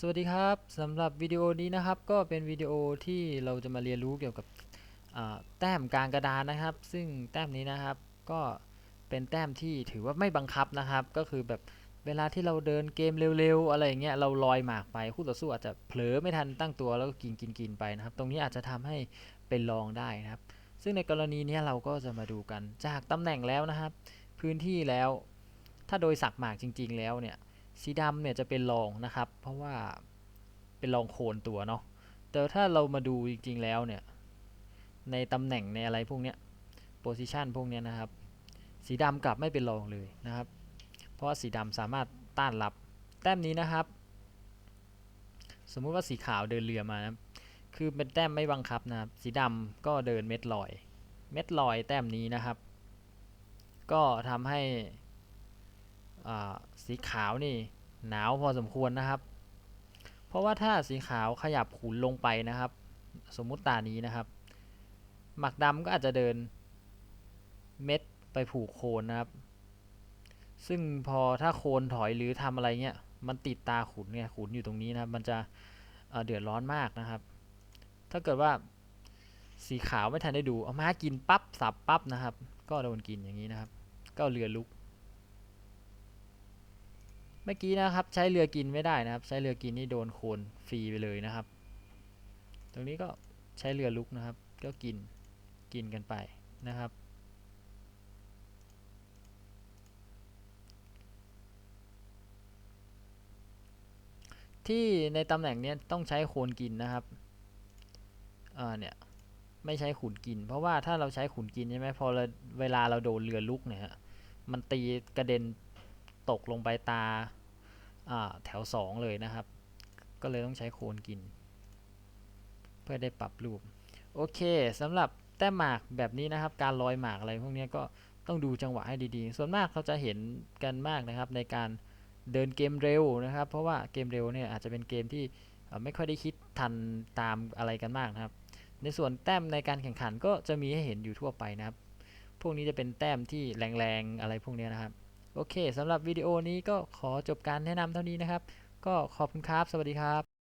สวัสดีครับสำหรับวิดีโอนี้นะครับก็เป็นวิดีโอที่เราจะมาเรียนรู้เกี่ยวกับแต้มกลางกระดานนะครับ ซึ่งแต้มนี้นะครับก็เป็นแต้มที่ถือว่าไม่บังคับนะครับ ก็คือแบบเวลาที่เราเดินเกมเร็วๆอะไรอย่างเงี้ยเราลอยหมากไปคู่ต่อสู้อาจจะเผลอไม่ทันตั้งตัวแล้วก็กินกินกินไปนะครับ ตรงนี้อาจจะทำให้เป็นรองได้นะครับ ซึ่งในกรณีนี้เราก็จะมาดูกันจากตำแหน่งแล้วนะครับ พื้นที่แล้วถ้าโดยสักหมากจริง ๆ แล้วเนี่ย สีดำเนี่ยจะเป็นรองนะครับ เพราะว่าเป็นรองโคนตัวเนาะแต่ถ้าเรามาดูจริงๆแล้วเนี่ย ในตำแหน่งในอะไรพวกเนี้ยโพซิชันพวกเนี้ยนะครับ สีดำกลับไม่เป็นรองเลยนะครับ เพราะว่าสีดำสามารถต้านรับแต้มนี้นะครับ สมมุติว่าสีขาวเดินเรือมานะคือเป็นแต้มไม่บังคับนะครับ สีดำก็เดินเม็ดลอย เม็ดลอยแต้มนี้นะครับ ก็ทำให้ สีขาวนี่หนาวพอสมควรนะครับ เพราะว่าถ้าสีขาวขยับขุนลงไปนะครับ สมมุติตานี้นะครับ หมักดำก็อาจจะเดินเม็ดไปผูกโคนนะครับ ซึ่งพอถ้าโคนถอยหรือทำอะไรเงี้ย มันติดตาขุนไงขุนอยู่ตรงนี้นะครับ มันจะเเดือดร้อนมากนะครับ ถ้าเกิดว่าสีขาวไม่ทันได้ดู เอามากินปั๊บสับปั๊บนะครับ ก็โดนกินอย่างนี้นะครับ ก็เรือลุก มื่อกี้นะครับใช้เรือกินไม่ได้นะครับ ใช้เรือกินนี่โดนโคนฟรีไปเลยนะครับ ตรงนี้ก็ใช้เรือลุกนะครับ ก็กินกินกันไปนะครับที่ในตำแหน่งนี้ต้องใช้โคนกินนะครับเออเนี่ยไม่ใช้ขุนกิน เพราะว่าถ้าเราใช้ขุนกินใช่ไหมพอเเวลาเราโดนเรือลุกเนี่ยฮะมันตีกระเด็นตกลงไปตา แถว 2 เลยนะครับ ก็เลยต้องใช้โคนกิน เพื่อได้ปรับรูป โอเคสำหรับแต้มหมากแบบนี้นะครับ การลอยหมากอะไรพวกนี้ก็ต้องดูจังหวะให้ดีๆ ส่วนมากเขาจะเห็นกันมากนะครับ ในการเดินเกมเร็วนะครับ เพราะว่าเกมเร็วเนี่ยอาจจะเป็นเกมที่ไม่ค่อยได้คิดทันตามอะไรกันมากนะครับ ในส่วนแต้มในการแข่งขันก็จะมีให้เห็นอยู่ทั่วไปนะครับ พวกนี้จะเป็นแต้มที่แรงๆอะไรพวกนี้นะครับ โอเคสำหรับวิดีโอนี้ก็ขอจบการแนะนำเท่านี้นะครับ ก็ขอบคุณครับ สวัสดีครับ